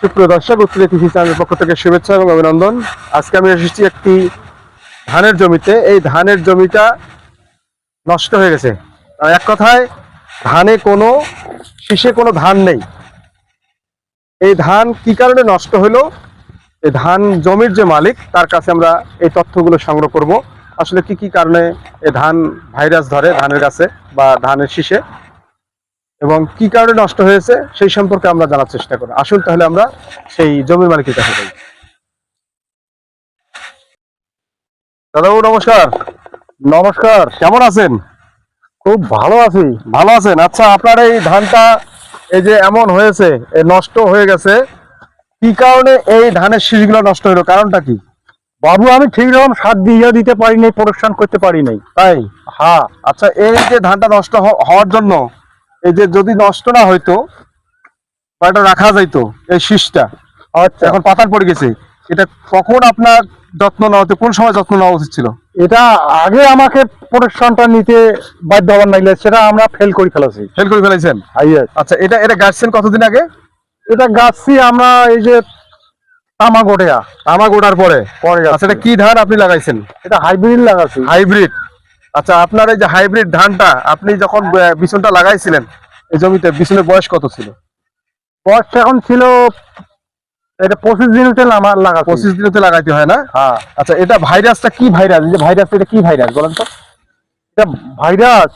সুপ্রিয় দর্শক, উত্তরে কৃষি চ্যানেলের পক্ষ থেকে শুভেচ্ছা এবং অভিনন্দন। আজকে আমি এসেছি একটি ধানের জমিতে। এই ধানের জমিটা নষ্ট হয়ে গেছে। এক কথায়, ধানে কোনো, শীষে কোনো ধান নেই। এই ধান কি কারণে নষ্ট হলো? এই ধান জমির যে মালিক, তার কাছে আমরা এই তথ্যগুলো সংগ্রহ করব। আসলে কি কি কারণে এই ধান ভাইরাস ধরে ধানের গাছে বা ধানের শীষে? এবং কি কারণে নষ্ট হয়েছে সেই সম্পর্কে আমরা জানার চেষ্টা করি আসুন তাহলে আমরা সেই জমির মালিকের কাছে যাই। দাদাবাবু নমস্কার। নমস্কার কেমন আছেন? খুব ভালো আছি। ভালো আছেন? আচ্ছা আপনার এই ধানটা এই যে এমন হয়েছে নষ্ট হয়ে গেছে কি কারণে এই ধানের শীষগুলো নষ্ট হলো? কারণটা কি? বাবু আমি ঠিক রকম সার দিয়ে দিতে পারি নাই প্রোডাকশন করতে পারি নাই তাই? হ্যাঁ আচ্ছা এই যে ধানটা নষ্ট হওয়ার জন্য এই যে যদি নষ্ট না হইতো বা এটা রাখা যাইতো এই শীষটা আচ্ছা। এখন পাতার পড়ে গেছে এটা কখন আপনার যত্ন নেওয়া হতো কোন সময় যত্ন নেওয়া উচিত ছিল? এটা আগে আমাকে প্রোটেকশনটা নিতে বাধ্য হবার নাইলে সেটা আমরা ফেল করে ফেলেছি। ফেল করে ফেলেছেন? আচ্ছা এটা এটা গাছছেন কতদিন আগে? এটা গাছছি আমরা এই যে তামাগোড়িয়া আমার গোটার পরে? পরে আচ্ছা এটা কি ধান আপনি লাগাইছেন? এটা হাইব্রিড লাগাচ্ছি হাইব্রিড। আচ্ছা আপনার এই যে হাইব্রিড ধানটা আপনি যখন আহ, বিচনটা লাগাইছিলেন এই জমিতে বিচনের বয়স কত ছিল? বয়স এখন ছিল এটা পঁচিশ দিন হতে আমার লাগাচ্ছি পঁচিশ দিনেতে লাগাইতে হয় না? হ্যাঁ। আচ্ছা এটা ভাইরাসটা কি ভাইরাস? এই যে ভাইরাস এটা কি ভাইরাস বলেন তো। এটা ভাইরাস।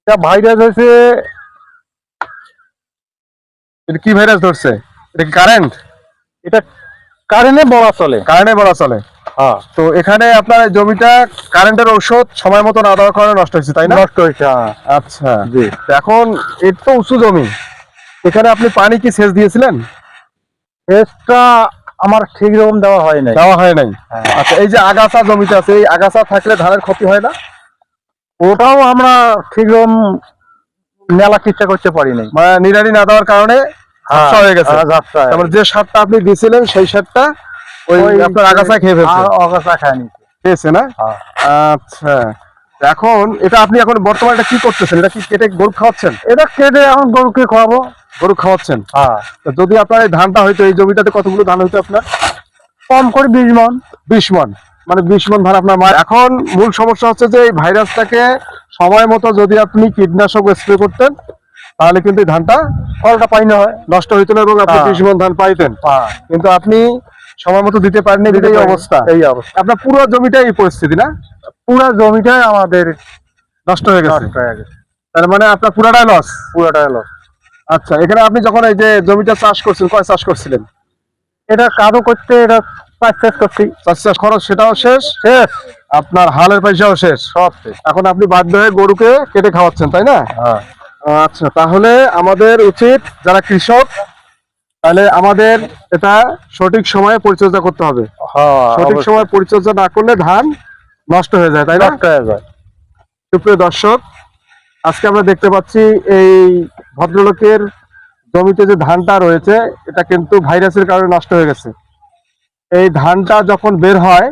এটা ভাইরাস হয়েছে এটা কি ভাইরাস ধরছে? এটা কি কারেন্ট এটা কারেন্টে বলা চলে। কারেন্টে বলা চলে। তো এখানে আপনার জমিটা কারেন্টের ঔষধ সময় মতো না দেওয়ার কারণে নষ্ট হয়েছে তাই না? নষ্ট হয়েছে হ্যাঁ। আচ্ছা। জি। এখন এর তো উঁচু জমি। এখানে আপনি পানি কি সেচ দিয়েছিলেন? টেস্টটা আমার ঠিক রকম দেওয়া হয় নাই। দেওয়া হয় নাই? হ্যাঁ। আচ্ছা এই যে আগাছা জমিতে আছে এই আগাছা থাকলে ধানের ক্ষতি হয় না? ওটাও আমরা ঠিক রকম মেলা চেষ্টা করতে পারি নাই। মানে নিরানি না দেওয়ার কারণে হয়ে গেছে। হ্যাঁ, হয়ে যে সারটা আপনি দিয়েছিলেন সেই সারটা ওই ওই আপনার আগাছা খেয়ে ফেলছে। আগাছা খায় খেয়েছে না? হ্যাঁ। আচ্ছা। এখন এটা আপনি এখন বর্তমানে এটা কি করতেছেন? এটা কি কেটে গরু খাওয়াচ্ছেন? এটা কেটে এখন গরুকে খাওয়াবো। গরু খাওয়াচ্ছেন? হ্যাঁ। যদি আপনার এই ধানটা হয়তো এই জমিটাতে কতগুলো ধান হইতো আপনার? কম করে বিশ মন। বিশ মন। মানে বিশ মন ধান আপনার মা এখন মূল সমস্যা হচ্ছে যে এই ভাইরাসটাকে সময় মতো যদি আপনি কীটনাশক স্প্রে করতেন তাহলে কিন্তু ধানটা ফলটা পাই না হয় নষ্ট হইতো না এবং আপনি হ্যাঁ। বিশ মন ধান পাইতেন। কিন্তু আপনি সময় মতো দিতে পারেননি দিতে এই অবস্থা। এই অবস্থা। আপনার পুরো জমিটাই এই পরিস্থিতি না? পুরো জমিটাই আমাদের নষ্ট হয়ে গেছে। হয়ে তার মানে আপনার পুরাটাই লস পুরোটা এলো আচ্ছা এখানে আপনি যখন এই যে জমিটা চাষ করছেন কয় চাষ করছিলেন? এটা কাজও করতে এটা পাঁচ শেষ করছি। চাষ চাষ খরচ সেটাও শেষ? শেষ। আপনার হালের পয়সাও শেষ? সব শেষ। এখন আপনি বাধ্য হয়ে গরুকে কেটে খাওয়াচ্ছেন তাই না? হ্যাঁ। আচ্ছা তাহলে আমাদের উচিত যারা কৃষক তাহলে আমাদের এটা সঠিক সময়ে পরিচর্যা করতে হবে। হ্যাঁ সঠিক। সময় পরিচর্যা না করলে ধান নষ্ট হয়ে যায় তাই না? নষ্ট হয়ে যায়। সুপ্রিয় দর্শক আজকে আমরা দেখতে পাচ্ছি এই ভদ্রলোকের জমিতে যে ধানটা রয়েছে এটা কিন্তু ভাইরাসের কারণে নষ্ট হয়ে গেছে। এই ধানটা যখন বের হয়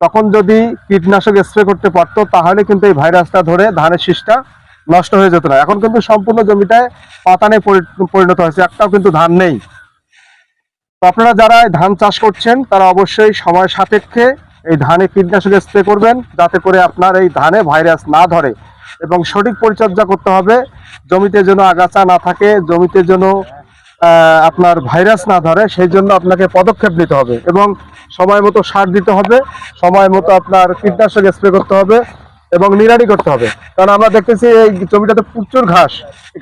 তখন যদি কীটনাশক স্প্রে করতে পারতো তাহলে কিন্তু এই ভাইরাসটা ধরে ধানের শীষটা নষ্ট হয়ে যেত না। এখন কিন্তু সম্পূর্ণ জমিটায় পাতানে পরি- পরিণত হয়েছে, একটাও কিন্তু ধান নেই। তো আপনারা যারা ধান চাষ করছেন, তারা অবশ্যই সময় সাপেক্ষে এই ধানে কীটনাশক স্প্রে করবেন, যাতে করে আপনার এই ধানে ভাইরাস না ধরে। এবং সঠিক পরিচর্যা করতে হবে, জমিতে যেন আগাছা না থাকে, জমিতে যেন আপনার ভাইরাস না ধরে, সেই জন্য আপনাকে পদক্ষেপ নিতে হবে। এবং সময় মতো সার দিতে হবে, সময় মতো আপনার কীটনাশক স্প্রে করতে হবে। এবং নিরানি করতে হবে। কারণ আমরা দেখতেছি এই জমিটাতে প্রচুর ঘাস।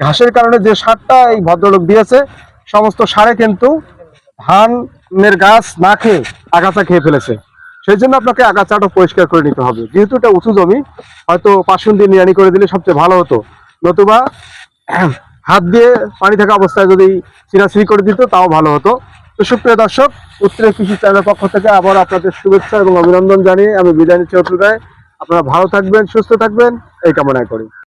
ঘাসের কারণে যে সারটা এই ভদ্রলোক দিয়েছে, সমস্ত সারে কিন্তু ধানের গাছ না খেয়ে আগাছা খেয়ে ফেলেছে। সেই জন্য আপনাকে আগাছাটা পরিষ্কার করে নিতে হবে। যেহেতু এটা উঁচু জমি, হয়তো পাশুন দিয়ে নিরানি করে দিলে সবচেয়ে ভালো হতো। নতুবা হাত দিয়ে পানি থাকা অবস্থায় যদি চিরাচিরি করে দিত, তাও ভালো হতো। তো সুপ্রিয় দর্শক, উত্তরের কৃষি চ্যানেলের পক্ষ থেকে আবার আপনাদের শুভেচ্ছা এবং অভিনন্দন জানিয়ে আমি বিদায় নিচ্ছি অটুকায় আপনারা ভালো থাকবেন সুস্থ থাকবেন এই কামনায় করি।